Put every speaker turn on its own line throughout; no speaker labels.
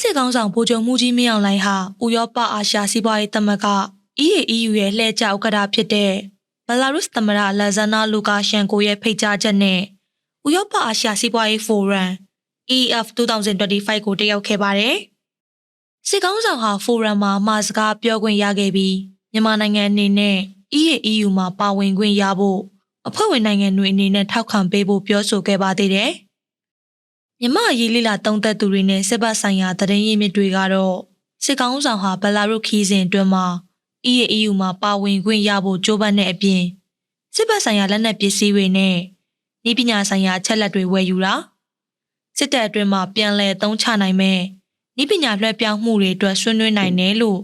စစ်ကောင်းဆောင်ဗိုလ်ချုပ်မှုကြီးမင်းအောင်လှိုင်ဟာဥရောပအာရှစီးပွားရေးသမဂ္ဂ EAEU ရဲ့လှည့်ကျဥက္ကဋ္ဌဖြစ်တဲ့ဘလာရုစ်သမ္မတလာဇာနာလူကာရှန်ကိုရဲ့ဖိတ်ကြားချက်နဲ့ဥရောပအာရှစီးပွားရေးဖိုရမ် EF 2025ကိုတက်ရောက်ခဲ့ပါတယ်။စစ်ကောင်းဆောင်ဟာဖိုရမ်မှာမှာစကားပြောခွင့်ရခဲ့ပြီးမြန်မာနိုင်ငံအနေနဲ့ EAEU မှာပါဝင်ခွင့်ရဖို့အဖွဲ့ဝင်နိုင်ငံတွေအနေနဲ့ထောက်ခံပေးဖို့ပြောဆိုခဲ့ပါသေးတယ်။ မြမအရေးလိလာတုံးသက်သူတွေနဲ့စစ်ဘက်ဆိုင်ရာသတင်းရင်းမြစ်တွေကတော့စစ်ကောင်းဆောင်ဟာဘလာရုခီးစဉ်အတွင်းမှာ EAEU မှာပါဝင်ခွင့်ရဖို့ကြိုးပမ်းတဲ့အပြင်စစ်ဘက်ဆိုင်ရာလက်နက်ပစ္စည်းတွေနဲ့ဤပညာဆိုင်ရာအချက်လက်တွေဝယ်ယူတာစစ်တပ်အတွင်းမှာပြန်လည်သုံးချနိုင်မဲ့ဤပညာလွှဲပြောင်းမှုတွေအတွက်ဆွေးနွေးနိုင်တယ်လို့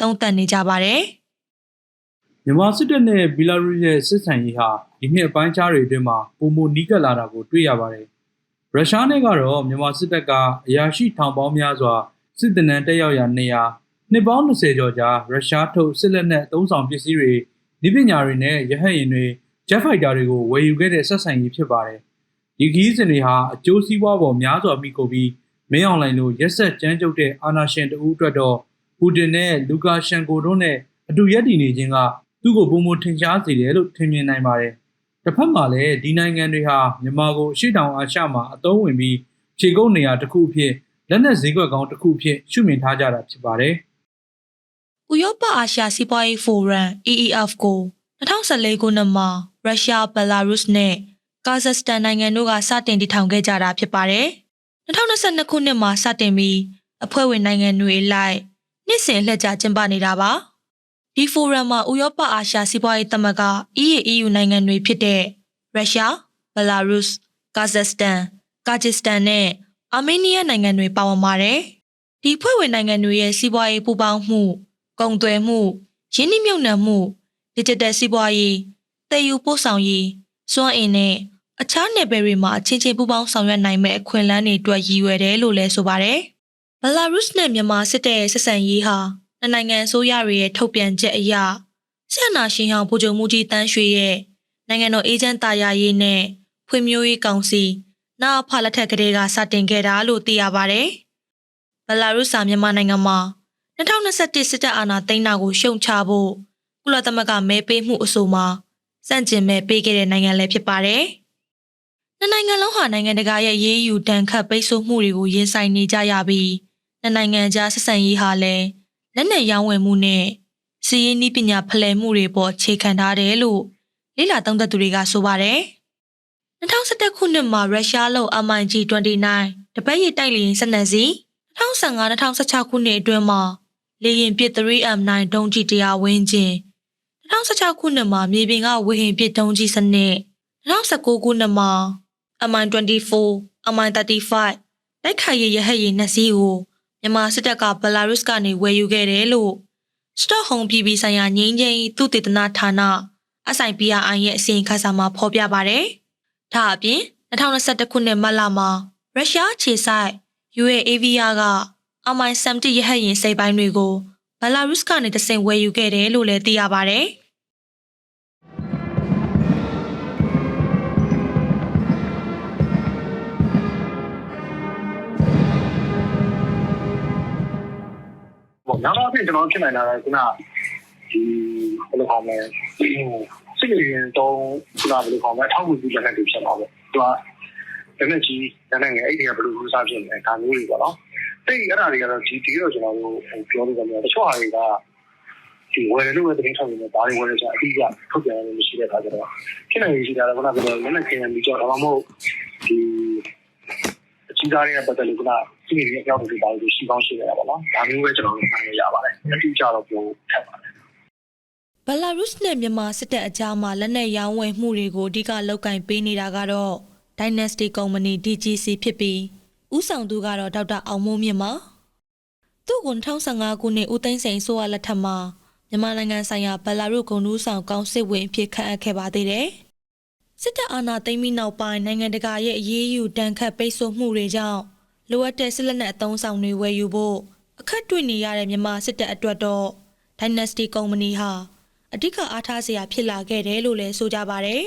သုံးသပ်နေကြပါတယ်။
မြန်မာစစ်တပ်နဲ့ဘီလာရုစ်ရဲ့စစ်ဆန်ရေးဟာဒီနှစ်အပိုင်းခြားတွေအတွင်းမှာပုံမနီးကပ်လာတာကိုတွေ့ရပါတယ်။ ရုရှားနဲ့ကတော့မြန်မာစစ်တပ်ကအရာရှိထောင်ပေါင်းများစွာစစ်တပ်နန်းတက်ရောက်ရာနေရာနှစ်ပေါင်း20ကျော်ကြာရုရှားထုတ်စစ်လက်နက်အသုံးဆောင်ပစ္စည်းတွေဒီပညာတွေနဲ့ရဟတ်ယာဉ်တွေဂျက်ဖိုက်တာတွေကိုဝယ်ယူခဲ့တဲ့ဆက်ဆံရေးဖြစ်ပါတယ်။ဒီခီးစဉ်တွေဟာအကျိုးစီးပွားပေါ်များစွာမိကိုပြီးမင်းအောင်လှိုင်တို့ရက်ဆက်ကြမ်းကြုတ်တဲ့အာဏာရှင်တဦးအတွက်တော့ပူတင်နဲ့လူကာရှန်ကိုတို့နဲ့အတူရက်တည်နေခြင်းကသူ့ကိုပုံမထင်ရှားစေတယ်လို့ထင်မြင်နိုင်ပါတယ်။ တစ်ဖက်မှာလည်းဒီနိုင်ငံတွေဟာမြန်မာကိုအရှိတောင်အာရှမှာအသုံးဝင်ပြီးခြေကုပ်နေရာတစ်ခုအဖြစ်လက်နက်ဈေးကွက်ကောင်းတစ်ခုအဖြစ်ရှုမြင်ထားကြတာဖြစ်ပါတယ်။
ဥရောပအာရှစီးပွားရေးဖိုရမ် EEF ကို2014ခုနှစ်မှာရုရှား၊ဘယ်လာရုစ်နဲ့ကာဇက်စတန်နိုင်ငံတို့ကစတင်တည်ထောင်ခဲ့ကြတာဖြစ်ပါတယ်။2022ခုနှစ်မှာစတင်ပြီးအဖွဲ့ဝင်နိုင်ငံတွေလိုက်နှစ်စဉ်လှည့်ကျကျင်းပနေတာပါ။ ဒီဖိုရမ်မှာဥရောပအာရှစီးပွားရေးသမဂ္ဂ EAEU နိုင်ငံတွေဖြစ်တဲ့ရုရှား၊ဘယ်လာရုစ်၊ကာဇက်စတန်၊ကာဂျစ်စတန်နဲ့အာမေးနီးယားနိုင်ငံတွေပါဝင်ပါတယ်။ဒီဖွဲ့ဝင်နိုင်ငံတွေရဲ့စီးပွားရေးပူးပေါင်းမှုကုန်သွယ်မှုရင်းနှီးမြှုပ်နှံမှု digital စီးပွားရေးတည်ယူပို့ဆောင်ရေးစွမ်းအင်နဲ့အခြားနယ်ပယ်တွေမှာအချင်းချင်းပူးပေါင်းဆောင်ရွက်နိုင်မဲ့အခွင့်အလမ်းတွေအတွက်ရည်ရွယ်တယ်လို့လည်းဆိုပါတယ်။ဘလာရုစ်နဲ့မြန်မာစစ်တပ်ရဲ့ဆက်ဆံရေးဟာ နှစ်နိုင်ငံအစိုးရတွေရဲ့ထုတ်ပြန်ချက်အရဆက်နာရှင်ဟောင်ဗိုလ်ချုပ်မှုကြီးတန်းရွှေရဲ့နိုင်ငံတော်အေဂျင့်တာယာရေးနဲ့ဖွံ့ဖြိုးရေးကောင်စီနာအဖလက်ထက်ကလေးကစတင်ခဲ့တာလို့သိရပါတယ်။ဘလာရုစ်စာမြန်မာနိုင်ငံမှာ2021စစ်တပ်အာဏာသိမ်းတာကိုရှုံချဖို့ကုလသမဂ္ဂမဲပေးမှုအဆိုမှာစန့်ကျင်မဲပေးခဲ့တဲ့နိုင်ငံလည်းဖြစ်ပါတယ်။နှစ်နိုင်ငံလုံးဟာနိုင်ငံတကာရဲ့ရေးယူတန်ခတ်ပိတ်ဆို့မှုတွေကိုရင်ဆိုင်နေကြရပြီးနှစ်နိုင်ငံကြားဆက်ဆံရေးဟာလည်း လက်နက်ရောင်းဝယ်မှုနဲ့စီးရင်ဤပညာဖလှယ်မှုတွေပေါ်ခြေခံထားတယ်လို့လိလာသုံးသက်သူတွေကဆိုပါတယ်။2011ခုနှစ်မှာရုရှားလုံ MiG-29 တပတ်ရတိုက်လေယာဉ်12စီး2015-2016ခုနှစ်အတွင်းမှာလေရင်ပစ် 3M9 ဒုံးကျည်တရားဝင်းကျင်2016ခုနှစ်မှာမြေပြင်ကဝေဟင်ပစ်ဒုံးကျည်စနစ်2019ခုနှစ်မှာ MI24 MI35 တိုက်ခိုက်ရေးရဟတ်ယာဉ်နှစ်စီးကို မြန်မာစစ်တပ်ကဘလာရုစ်ကနေဝယ်ယူခဲ့တယ်လို့စတော့ဟုံပြည်ပြည်ဆိုင်ရာငြိမ်းချမ်းရေးသုတေသနဌာန SIPRI ရဲ့အစီရင်ခံစာမှာဖော်ပြပါတယ်။ဒါအပြင်2021ခုနှစ်မတ်လမှာရုရှားခြေဆိုင် UAV က MI-70 ရဟတ်ယာဉ်စိတ်ပိုင်းတွေကိုဘလာရုစ်ကနေတဆင့်ဝယ်ယူခဲ့တယ်လို့လည်းသိရပါဗျ။
နောက်တော့ဖြစ်ကျွန်တော်ဖြစ်နိုင်တာကခုနဒီဘယ်လိုခေါ်မလဲစစ်ရေးရင်တုံးခုနဘယ်လိုခေါ်မလဲအထောက်အကူပြုလက်နက်တွေဖြစ်မှာပေါ့သူကလက်နက်ကြီးလက်နက်ငယ်အဲ့ဒီကဘယ်လိုကူစားဖြစ်နေလဲဒါမျိုးတွေပေါ့နော်တိတ်အဲ့ဒါတွေကတော့ဒီဒီတော့ကျွန်တော်တို့ပြောလို့ရတယ်တချို့ဟာတွေကဒီဝယ်လို့ပဲတင်ထုတ်နေတယ်ဒါတွေဝယ်လို့ဆိုအပြီးကထုတ်ပြန်ရလို့မရှိတဲ့အခါကျတော့ဖြစ်နိုင်ရရှိတာကခုနကပြောလက်နက်ခင်ရပြီးကြောက်ဒါမှမဟုတ်ဒီ အကြီးသားတွေကပတ်သက်လို့ခုနစီးရီရဲ့အကြောင်းတွေပါလို့ရှိကောင်းရှိနေတာပေါ့နော်ဒါမျိုးပဲကျွန်တော်တို့မှတ်ရပါတယ်အတိအကျတော့ပြောထပ်ပါတယ်
ဘလာရုစ်နဲ့မြန်မာစစ်တပ်အကြားမှာလက်နက်ရောင်းဝယ်မှုတွေကိုအဓိကလုပ်ကင်ပေးနေတာကတော့ Dynasty Company DGC ဖြစ်ပြီးဥဆောင်သူကတော့ဒေါက်တာအောင်မိုးမြင့်ပါသူ့ကို2015ခုနှစ်ဦးသိန်းစိန်ဆိုရလက်ထက်မှာမြန်မာနိုင်ငံဆိုင်ရာဘလာရုစ်ဂုံနူးဆောင်ကောင်စစ်ဝင်အဖြစ်ခန့်အပ်ခဲ့ပါသေးတယ် စစ်တပ်အာဏာသိမ်းပြီးနောက်ပိုင်းနိုင်ငံတကာရဲ့အရေးယူတန်ခတ်ပိတ်ဆို့မှုတွေကြောင့်လိုအပ်တဲ့စစ်လက်နက်အသုံးဆောင်တွေဝယ်ယူဖို့အခက်တွေ့နေရတဲ့မြန်မာစစ်တပ်အတွက်တော့ Dynasty Company ဟာအဓိကအားထားစရာဖြစ်လာခဲ့တယ်လို့လည်းဆိုကြပါတယ်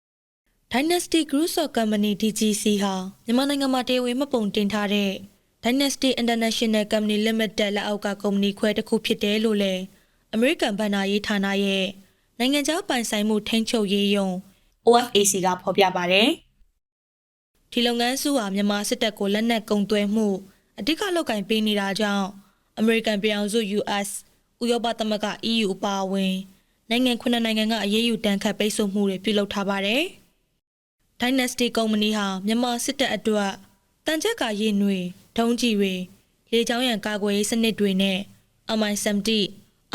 ။ Dynasty Group of Company DGC ဟာမြန်မာနိုင်ငံမှာတရားဝင်မှတ်ပုံတင်ထားတဲ့ Dynasty International Company Limited လက်အောက်ကကုမ္ပဏီခွဲတစ်ခုဖြစ်တယ်လို့လည်း American ဘဏ္ဍာရေးဌာနရဲ့နိုင်ငံခြားပိုင်ဆိုင်မှုထိန်းချုပ်ရေးယုံ OFAC ကဖော်ပြပါတယ်။ဒီလုပ်ငန်းစုဟာမြန်မာစစ်တပ်ကိုလက်နက်ကုန်သွယ်မှုအဓိကလုပ်ကင်ပေးနေတာကြောင့် American ပြည်အောင်စု US ဥရောပသမဂ္ဂ EU အပါအဝင်နိုင်ငံခုနှစ်နိုင်ငံကအရေးယူတန်းခတ်ပိတ်ဆို့မှုတွေပြုလုပ်ထားပါတယ်။ Dynasty ကုမ္ပဏီဟာမြန်မာစစ်တပ်အတွက်တန်ချက်ကာရည်နွေဒုံးကြီးတွေလေကြောင်းရန်ကာကွယ်ရေးစနစ်တွေနဲ့ MI-70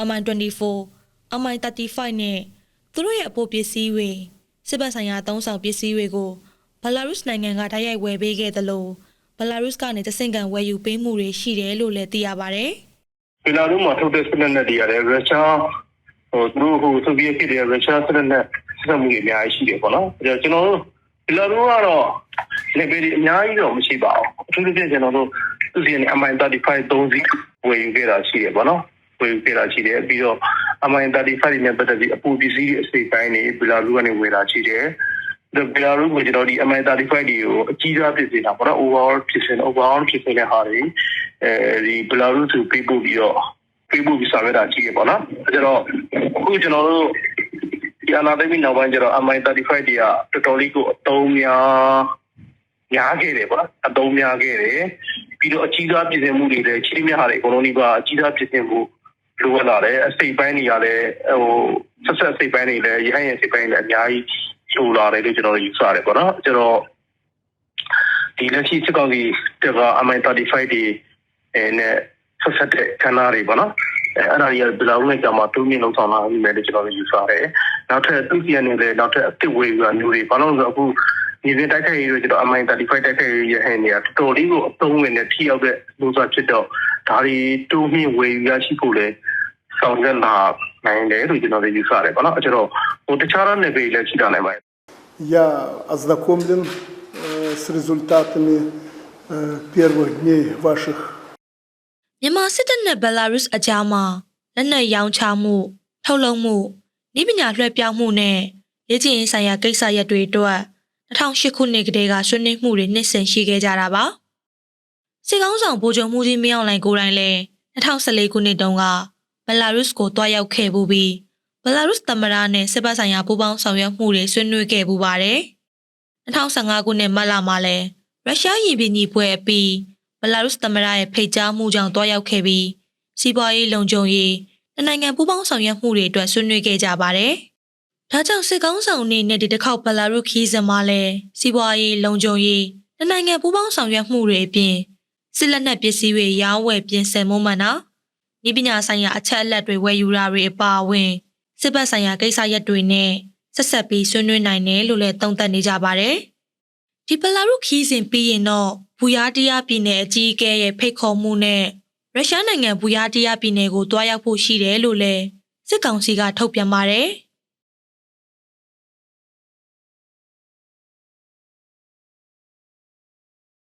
MI-24 MI-35 နဲ့သူတို့ရဲ့အပိုပစ္စည်းတွေ စစ်ဘက်ဆိုင်ရာအသုံးဆောင်ပစ္စည်းတွေကိုဘလာရုစ်နိုင်ငံကတိုက်ရိုက်ဝယ်ပေးခဲ့သလိုဘလာရုစ်ကနေတဆင့်ကန်ဝယ်ယူပေးမှုတွေရှိတယ်လို့လည်းသိရပါတယ်။
ဘယ်လာရုစ်မှာထုတ်တဲ့စနစ်နဲ့တည်းရတယ်ရုရှားဟိုသူတို့ဟိုဆိုဗီယက်ပြည်တဲ့ရုရှားစနစ်နဲ့ဆက်မှုတွေအများကြီးရှိတယ်ပေါ့နော်အဲကျွန်တော်တို့ဘယ်လာရုစ်ကတော့ level အများကြီးတော့မရှိပါဘူးအထူးသဖြင့်ကျွန်တော်တို့သူစီနဲ့ MI35 3စီဝယ်ယူခဲ့တာရှိတယ်ပေါ့နော်ဝယ်ယူခဲ့တာရှိတယ်ပြီးတော့ MI35 တွေနဲ့ပတ်သက်ပြီးအပူပစ္စည်းအစိတ်ပိုင်းတွေဘယ်လာရုစ်ကနေဝယ်တာရှိတယ်ဒီဘယ်လာရုစ်ကိုကျွန်တော်ဒီ MI35 တွေကိုအကြီးစားဖြစ်နေတာပေါ့နော် overall ဖြစ်နေ overall ဖြစ်နေတဲ့ဟာတွေအဲဒီဘယ်လာရုစ်ကိုပေးပို့ပြီးတော့ Facebook စာရွက်တာကြည့်ရပေါ့နော်အဲကြတော့အခုကျွန်တော်တို့ဒီအနာသိပြီးနောက်ပိုင်းကျတော့ MI35 တွေကတော်တော်လေးကိုအတုံးများများခဲ့တယ်ပေါ့နော်အတုံးများခဲ့တယ်ပြီးတော့အကြီးစားပြည်စင်မှုတွေလည်းချင်းမြဟာတွေအကုန်လုံးဒီကအကြီးစားပြည်စင်မှု လိုအပ်လာတယ်အစိတ်ပိုင်းတွေကလည်းဟိုဆက်ဆက်စိတ်ပိုင်းတွေလည်းရဟန်းရဲ့စိတ်ပိုင်းတွေလည်းအများကြီးချိုလာတယ်လို့ကျွန်တော်ယူဆရတယ်ပေါ့နော်ကျတော့ဒီလက်ရှိစစ်ကောင်စီတက MI35 တွေအဲနဲ့ဆက်ဆက်တဲ့ခန္ဓာတွေပေါ့နော်အဲအဲ့ဒါတွေကဘယ်လောက်နဲ့ကြာမှတူးမြင့်လောက်ဆောင်လာပြီမဲ့လို့ကျွန်တော်ယူဆတယ်နောက်ထပ်သူစီကနေလည်းနောက်ထပ်အစ်စ်ဝေးကမျိုးတွေဘာလို့လဲဆိုတော့အခုဒီပြင်တိုက်ခိုက်ရေးတွေကျွန်တော် MI35 တိုက်ခိုက်ရေးရဟန်းတွေကတော်တော်လေးကိုအသုံးဝင်တဲ့ထိရောက်တဲ့လူစားဖြစ်တော့ ဒါတွေတူးမြင့်ဝေးရရှိဖို့လဲဆောင်ရွက်လာနိုင်တယ်လို့ကျွန်တော်ယူဆတယ်ပေါ့နော်အဲတော့ဟိုတခြားတဲ့နယ်ပယ်လည်းရှိတာနိုင်ပါတယ်
Я ознакомлен э, с результатами э, первых дней ваших
မြန်မာစစ်တပ်နဲ့ဘယ်လာရုစ်အကြားမှာလက်နက်ရောင်းချမှုထုတ်လုပ်မှုဤပညာလွှဲပြောင်းမှုနဲ့လေ့ကျင့်ရေးဆိုင်ရာကိစ္စရပ်တွေအတွက်2008ခုနှစ်ကတည်းကဆွေးနွေးမှုတွေနှစ်ဆင်ရှိခဲ့ကြတာပါ စစ်ကောင်းဆောင်ဗိုလ်ချုပ်မှုကြီးမင်းအောင်လှိုင်ကိုယ်တိုင်လည်း2014ခုနှစ်တုန်းကဘယ်လာရုစ်ကိုတွားရောက်ခဲ့ပူပြီးဘယ်လာရုစ်သမ္မတနဲ့စစ်ဘက်ဆိုင်ရာပူးပေါင်းဆောင်ရွက်မှုတွေဆွေးနွေးခဲ့ပူပါတယ်2015ခုနှစ်မတ်လမှာလည်းရုရှားရင်ပြည်ညီပွဲအပြီးဘလာရုစ်သမ္မတရဲ့ဖိတ်ကြားမှုကြောင့်တွားရောက်ခဲ့ပြီးစီးပွားရေးလုံခြုံရေးနှစ်နိုင်ငံပူးပေါင်းဆောင်ရွက်မှုတွေအတွက်ဆွေးနွေးခဲ့ကြပါတယ်။ဒါကြောင့်စစ်ကောင်းဆောင်အနေနဲ့ဒီတစ်ခေါက်ဘလာရုစ်ခီးစင်မှာလည်းစီးပွားရေးလုံခြုံရေးနှစ်နိုင်ငံပူးပေါင်းဆောင်ရွက်မှုတွေအပြင် စစ်လက်နက်ပစ္စည်းတွေရောင်းဝယ်ပြင်ဆင်မှုမှန်တာဤပညာဆိုင်ရာအချက်အလက်တွေဝယ်ယူတာတွေအပါအဝင်စစ်ဘက်ဆိုင်ရာကိစ္စရပ်တွေနဲ့ဆက်ဆက်ပြီးဆွေးနွေးနိုင်တယ်လို့လည်းသုံးသပ်နေကြပါတယ်။ဒီဘလာရုခီးစဉ်ပြီးရင်တော့ဘူယာတီယာပြည်နယ်အကြီးအကဲရဲ့ဖိတ်ခေါ်မှုနဲ့ရုရှားနိုင်ငံဘူယာတီယာပြည်နယ်ကိုတွားရောက်ဖို့ရှိတယ်လို့လည်းစစ်ကောင်စီကထုတ်ပြန်ပါတယ်။